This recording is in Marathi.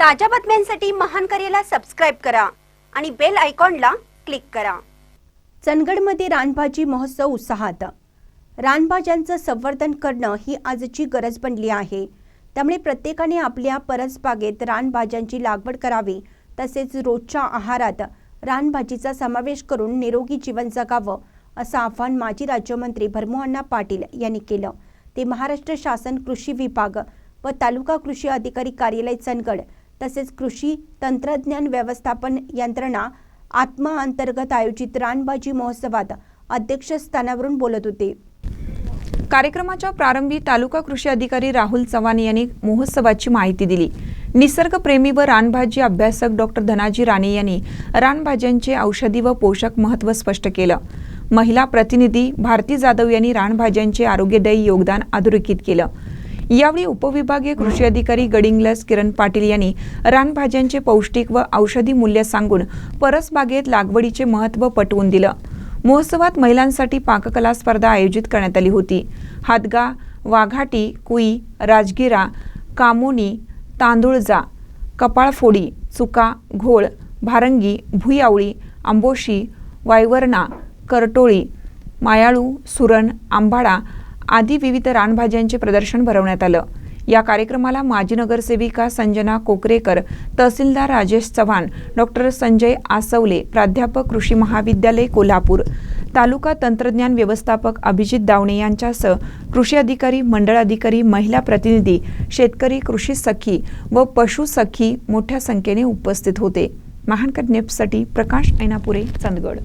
ताज्या बातम्यांसाठी महान करेला सबस्क्राईब करा आणि बेल आयकॉनला क्लिक करा. चंदगडमध्ये रानभाजी महोत्सव उत्साहात. रानभाज्यांचं संवर्धन करणं ही आजची गरज बनली आहे. त्यामुळे प्रत्येकाने आपल्या परसबागेत रानभाज्यांची लागवड करावी तसेच रोजच्या आहारात रानभाजीचा समावेश करून निरोगी जीवन जगावं असं आवाहन माजी राज्यमंत्री भरमोहन्ना पाटील यांनी केलं. ते महाराष्ट्र शासन कृषी विभाग व तालुका कृषी अधिकारी कार्यालय चंदगड तसेच कृषी तंत्रज्ञान व्यवस्थापन यंत्रणा आत्मा अंतर्गत आयोजित रानबाजी महोत्सवात अध्यक्षस्थानावरून बोलत होते. कार्यक्रमाच्या प्रारंभी तालुका कृषी अधिकारी राहुल चव्हाण यांनी महोत्सवाची माहिती दिली. निसर्गप्रेमी व रानभाजी अभ्यासक डॉक्टर धनाजी राणे यांनी रानभाज्यांचे औषधी व पोषक महत्त्व स्पष्ट केलं. महिला प्रतिनिधी भारती जाधव यांनी रानभाज्यांचे आरोग्यदायी योगदान अधोरेखित केलं. यावेळी उपविभागीय कृषी अधिकारी गडिंगलस किरण पाटील यांनी रानभाज्यांचे पौष्टिक व औषधी मूल्य सांगून परसबागेत लागवडीचे महत्त्व पटवून दिलं. महोत्सवात महिलांसाठी पाककला स्पर्धा आयोजित करण्यात आली होती. हादगा वाघाटी कुई राजगिरा कामोनी तांदूळजा कपाळफोडी चुका घोळ भारंगी भुयावळी आंबोशी वायवरणा करटोळी मायाळू सुरण आंबाडा आदी विविध रानभाज्यांचे प्रदर्शन भरवण्यात आलं. या कार्यक्रमाला माजी नगरसेविका संजना कोकरेकर तहसीलदार राजेश चव्हाण डॉक्टर संजय आसवले प्राध्यापक कृषी महाविद्यालय कोल्हापूर तालुका तंत्रज्ञान व्यवस्थापक अभिजित दावणे यांच्यासह कृषी अधिकारी मंडळ अधिकारी महिला प्रतिनिधी शेतकरी कृषी सखी व पशु सखी मोठ्या संख्येने उपस्थित होते. महानकर नेपसाठी प्रकाश ऐनापुरे चंदगड.